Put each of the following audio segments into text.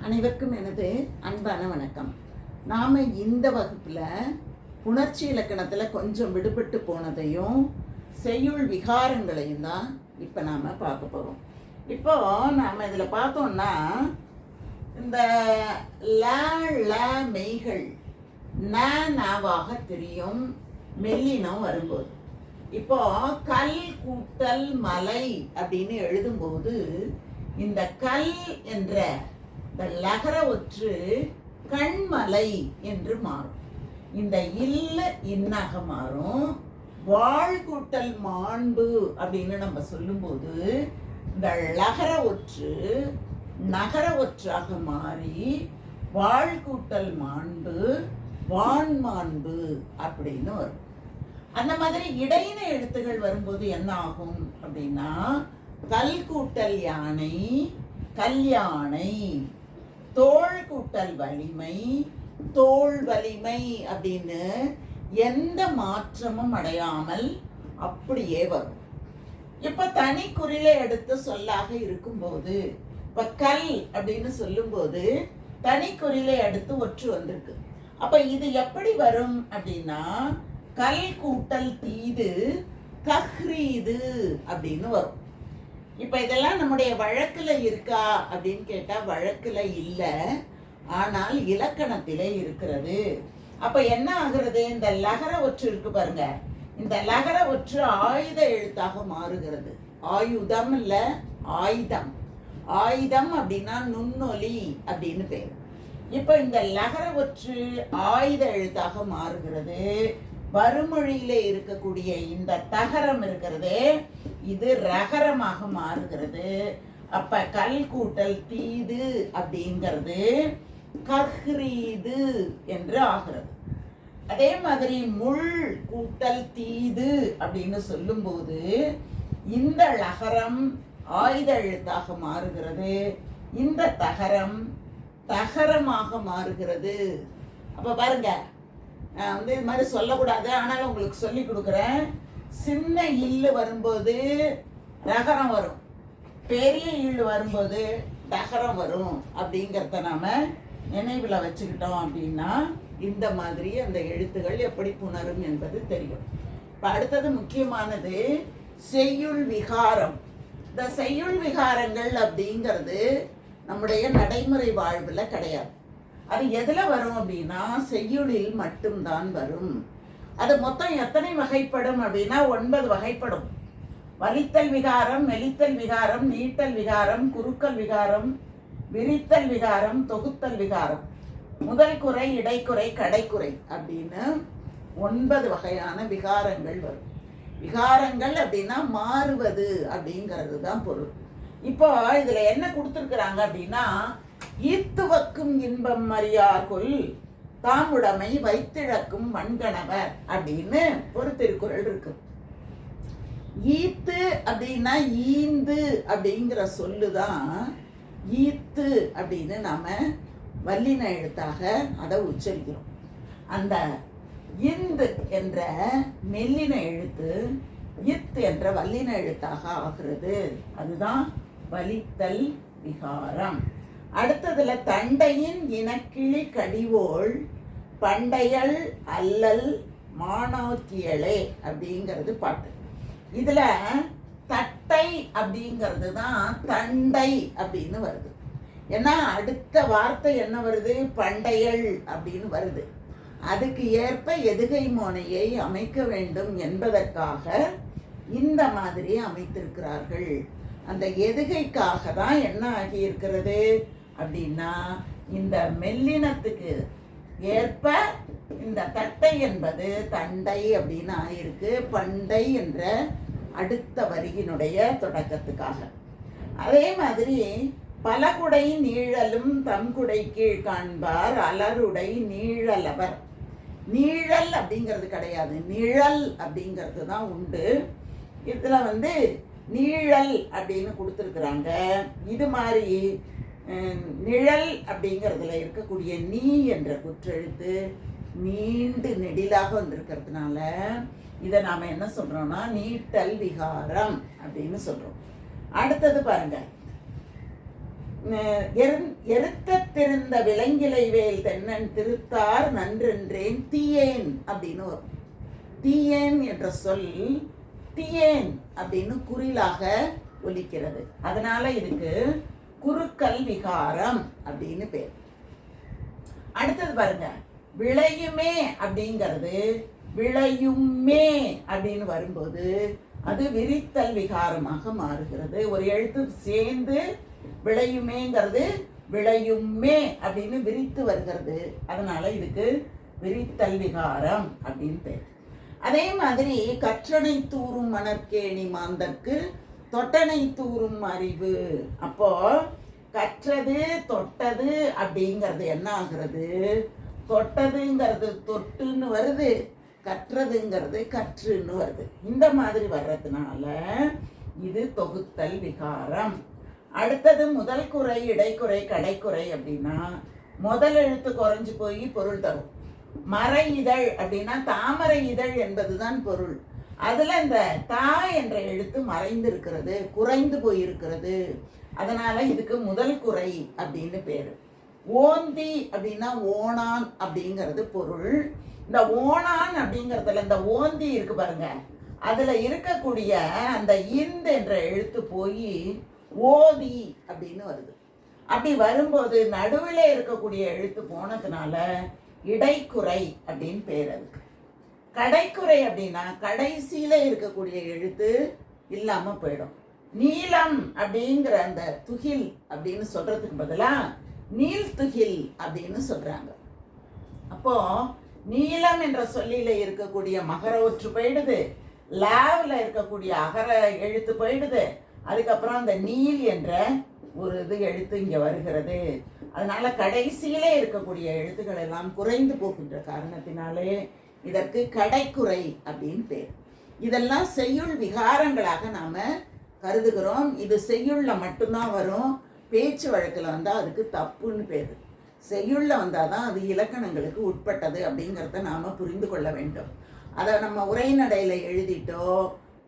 அனைவருக்கும் எனது அன்பான வணக்கம். நாம் இந்த வகுப்பில் உணர்ச்சி இலக்கணத்தில் கொஞ்சம் விடுபட்டு போனதையும் செய்யுள் விகாரங்களையும் தான் இப்போ நாம் பார்க்க போகிறோம் இப்போ நாம் இதில் பார்த்தோம்னா இந்த ல ல மெய்கள் ந நாவாக தெரியும் மெல்லினம் வரும்போது. இப்போ கல் கூட்டல் மலை அப்படின்னு எழுதும்போது இந்த கல் என்ற இந்த லகர ஒற்று கண்மலை என்று மாறும். இந்த இல்ல இன்னாக மாறும். வாழ்கூட்டல் மாண்பு அப்படின்னு நம்ம சொல்லும்போது இந்த லகர ஒற்று நகர ஒற்றாக மாறி வாழ்கூட்டல் மாண்பு வான் மாண்பு அப்படின்னு வரும். அந்த மாதிரி இடையின எழுத்துகள் வரும்போது என்ன ஆகும் அப்படின்னா கல் கூட்டல் யானை கல்யாணை. தோள் கூட்டல் வலிமை தோல் வலிமை அப்படின்னு எந்த மாற்றமும் அடையாமல் அப்படியே வரும். இப்ப தனி குறில எடுத்து சொல்லாக இருக்கும்போது இப்ப கல் அப்படின்னு சொல்லும்போது தனி குறில எடுத்து ஒற்று வந்திருக்கு. அப்ப இது எப்படி வரும் அப்படின்னா கல் கூட்டல் தீது கஹ்ரீது அப்படின்னு வரும். இப்ப இதெல்லாம் நம்முடைய வழக்குல இருக்கா அப்படின்னு கேட்டா வழக்குல இல்ல. ஆனால் இலக்கணத்திலே இருக்கிறது. அப்ப என்ன ஆகுறது? இந்த லகர ஒற்று இருக்கு பாருங்க. இந்த லகர ஒற்று ஆயுத எழுத்தாக மாறுகிறது. ஆயுதம் இல்ல ஆயுதம். ஆயுதம் அப்படின்னா நுண்ணொலி அப்படின்னு பேர். இப்போ இந்த லகர ஒற்று ஆயுத எழுத்தாக மாறுகிறது. வறுமொழியில இருக்கக்கூடிய இந்த தகரம் இருக்கிறதே. இது ரகரமாக மாறுகிறது. அப்ப கல் கூட்டல் தீது அப்படிங்கிறது கஹ்ரீது என்று ஆகிறது. அதே மாதிரி முள் கூட்டல் தீது அப்படின்னு சொல்லும்போது இந்த லகரம் ஆயுத எழுத்தாக மாறுகிறது. இந்த தகரம் தகரமாக மாறுகிறது. அப்போ பாருங்க நான் வந்து இது மாதிரி சொல்லக்கூடாது. ஆனாலும் உங்களுக்கு சொல்லி கொடுக்குறேன். சின்ன இல்லு வரும்போது ரகரம் வரும். பெரிய இல்லு வரும்போது டகரம் வரும். அப்படிங்கிறத நாம நினைவில் வச்சுக்கிட்டோம் அப்படின்னா இந்த மாதிரி அந்த எழுத்துகள் எப்படி புணரும் என்பது தெரியும். இப்போ அடுத்தது முக்கியமானது செய்யுள் விகாரம். இந்த செய்யுள் விகாரங்கள் அப்படிங்கிறது நம்முடைய நடைமுறை வாழ்வில் கிடையாது. அது எதில் வரும் அப்படின்னா செய்யுளில் மட்டும்தான் வரும். அது மொத்தம் எத்தனை வகைப்படும் அப்படின்னா ஒன்பது வகைப்படும். வலித்தல் விகாரம் மெலித்தல் விகாரம் நீட்டல் விகாரம் குறுக்கல் விகாரம் விரித்தல் விகாரம் தொகுத்தல் விகாரம். முதல் குறை இடைக்குறை கடைக்குறை அப்படின்னு ஒன்பது வகையான விகாரங்கள் வரும். விகாரங்கள் அப்படின்னா மாறுவது அப்படிங்கிறது தான் பொருள். இப்போ இதில் என்ன கொடுத்துருக்குறாங்க அப்படின்னா ஈத்துவக்கும் இன்பம் மறியார்கொள் தாமுடைமை வைத்திழக்கும் மண்கணவர் அப்படின்னு ஒரு திருக்குறள் இருக்கு. ஈத்து அப்படின்னா ஈந்து அப்படிங்கிற சொல்லுதான் ஈத்து அப்படின்னு நாம வல்லின எழுத்தாக அதை உச்சரிக்கிறோம். அந்த இந்து என்ற மெல்லின எழுத்து இத் என்ற வல்லின எழுத்தாக ஆகிறது. அதுதான் வலித்தல் விகாரம். அடுத்ததுல தண்டையின் இனக்கிளி கடிவோள் பண்டையல் அல்லல் மானோக்கியலே அப்படிங்கிறது பாட்டு. இதுல தட்டை அப்படிங்கிறது தான் தண்டை அப்படின்னு வருது. ஏன்னா அடுத்த வார்த்தை என்ன வருது? பண்டையல் அப்படின்னு வருது. அதுக்கு ஏற்ப எதுகை மோனையை அமைக்க வேண்டும் என்பதற்காக இந்த மாதிரி அமைத்திருக்கிறார்கள். அந்த எதுகைக்காக தான் என்ன ஆகியிருக்கிறது? அப்படின்னா இந்த மெல்லினத்துக்கு ஏற்ப இந்த தட்டை என்பது தண்டை அப்படின்னு ஆயிருக்கு பண்டை என்ற அடுத்த வரியினுடைய தொடக்கத்துக்காக. அதே மாதிரி பலகுடை நீழலும் தம்குடை கீழ் காண்பார். அலருடை நீழலவர். நீழல் அப்படிங்கிறது கிடையாது. நிழல் அப்படிங்கிறது தான் உண்டு. இதில் வந்து நீழல் அப்படின்னு கொடுத்துருக்குறாங்க. இது மாதிரி நிழல் அப்படிங்கிறதுல இருக்கக்கூடிய நீ என்ற குற்றெழுத்து நீண்டு நெடிலாக வந்திருக்கிறதுனால இதை நாம் என்ன சொல்கிறோம்னா நீட்டல் விகாரம் அப்படின்னு சொல்கிறோம் அடுத்தது பாருங்க. அஹ், எருந்- விலங்கிலை வேல் தென்னன் திருத்தார் நன்றென்றேன் தீயேன் அப்படின்னு வரும். தீயேன் என்ற சொல் தீயேன் அப்படின்னு குறிலாக ஒலிக்கிறது. அதனால இதுக்கு குறுக்கல் விகாரம் அப்படின்னு பேர். அடுத்தது பாருங்க விளையுமே அப்படிங்கிறது விளையுமே அப்படின்னு வரும்போது அது விரித்தல் விகாரமாக மாறுகிறது. ஒரு எழுத்து சேர்ந்து விளையுமேங்கிறது விளையுமே அப்படின்னு விரித்து வருகிறது. அதனால இதுக்கு விரித்தல் விகாரம் அப்படின்னு பேர். அதே மாதிரி கற்றனை தூறும் மணற்கேணி மாந்தற்கு தொட்டனை தூறும் அறிவு. அப்போ கற்றது தொட்டது அப்படிங்கிறது என்ன ஆகுறது? தொட்டதுங்கிறது தொட்டுன்னு வருது கற்றதுங்கிறது கற்றுன்னு வருது. இந்த மாதிரி வர்றதுனால இது தொகுத்தல் விகாரம். அடுத்தது முதல் குறை இடைக்குறை கடைக்குறை அப்படின்னா முதல் எழுத்து குறைஞ்சு போய் பொருள் தரும். மறை இதழ் அப்படின்னா தாமரை இதழ் என்பதுதான் பொருள். அதில் இந்த தா என்ற எழுத்து மறைந்து இருக்கிறது குறைந்து போயிருக்கிறது. அதனால இதுக்கு முதல் குறை அப்படின்னு பேர். ஓந்தி அப்படின்னா ஓணான் அப்படிங்கிறது பொருள். இந்த ஓணான் அப்படிங்கிறதுல இந்த ஓந்தி இருக்கு பாருங்க. அதில் இருக்கக்கூடிய அந்த இந்து என்ற எழுத்து போய் ஓதி அப்படின்னு வருது. அப்படி வரும்போது நடுவில் இருக்கக்கூடிய எழுத்து போனதுனால இடைக்குறை அப்படின்னு பேர் அதுக்கு. கடைக்குறை அப்படின்னா கடைசியில இருக்கக்கூடிய எழுத்து இல்லாம போயிடும். நீலம் அப்படிங்கிற அந்த துகில் அப்படின்னு சொல்றதுக்கு பதிலா நீல் துகில் அப்படின்னு சொல்றாங்க. அப்போ நீலம் என்ற சொல்லில இருக்கக்கூடிய மகர ஒற்று போயிடுது. லாவ்ல இருக்கக்கூடிய அகர எழுத்து போயிடுது. அதுக்கப்புறம் அந்த நீல் என்ற ஒரு இது எழுத்து இங்க வருகிறது. அதனால கடைசியிலே இருக்கக்கூடிய எழுத்துக்கள் எல்லாம் குறைந்து போகின்ற காரணத்தினாலே இதற்கு கடைக்குறை அப்படின்னு பேர். இதெல்லாம் செய்யுள் விகாரங்களாக நாம் கருதுகிறோம். இது செய்யுளில் மட்டும்தான் வரும். பேச்சு வழக்கில் வந்தால் அதுக்கு தப்புன்னு பேர். செய்யுளில் வந்தால் தான் அது இலக்கணங்களுக்கு உட்பட்டது அப்படிங்கிறத நாம் புரிந்து கொள்ள வேண்டும். அதை நம்ம உரைநடையில் எழுதிட்டோ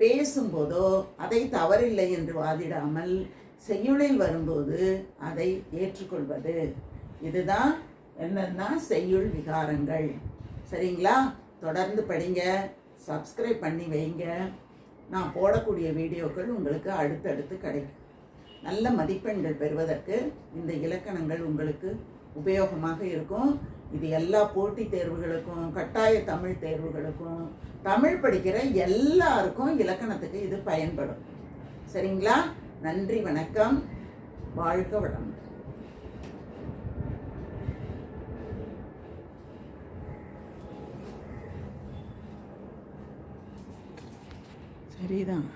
பேசும்போதோ அதை தவறில்லை என்று வாதிடாமல் செய்யுளில் வரும்போது அதை ஏற்றுக்கொள்வது. இதுதான் என்னன்னா செய்யுள் விகாரங்கள். சரிங்களா? தொடர்ந்து படிங்க சப்ஸ்கிரைப் பண்ணி வைங்க. நான் போடக்கூடிய வீடியோக்கள் உங்களுக்கு அடுத்தடுத்து கிடைக்கும். நல்ல மதிப்பெண்கள் பெறுவதற்கு இந்த இலக்கணங்கள் உங்களுக்கு உபயோகமாக இருக்கும். இது எல்லா போட்டித் தேர்வுகளுக்கும் கட்டாய தமிழ் தேர்வுகளுக்கும் தமிழ் படிக்கிற எல்லாருக்கும் இலக்கணத்துக்கு இது பயன்படும். சரிங்களா? நன்றி வணக்கம். வாழ்க வளமுடன். சரிதான்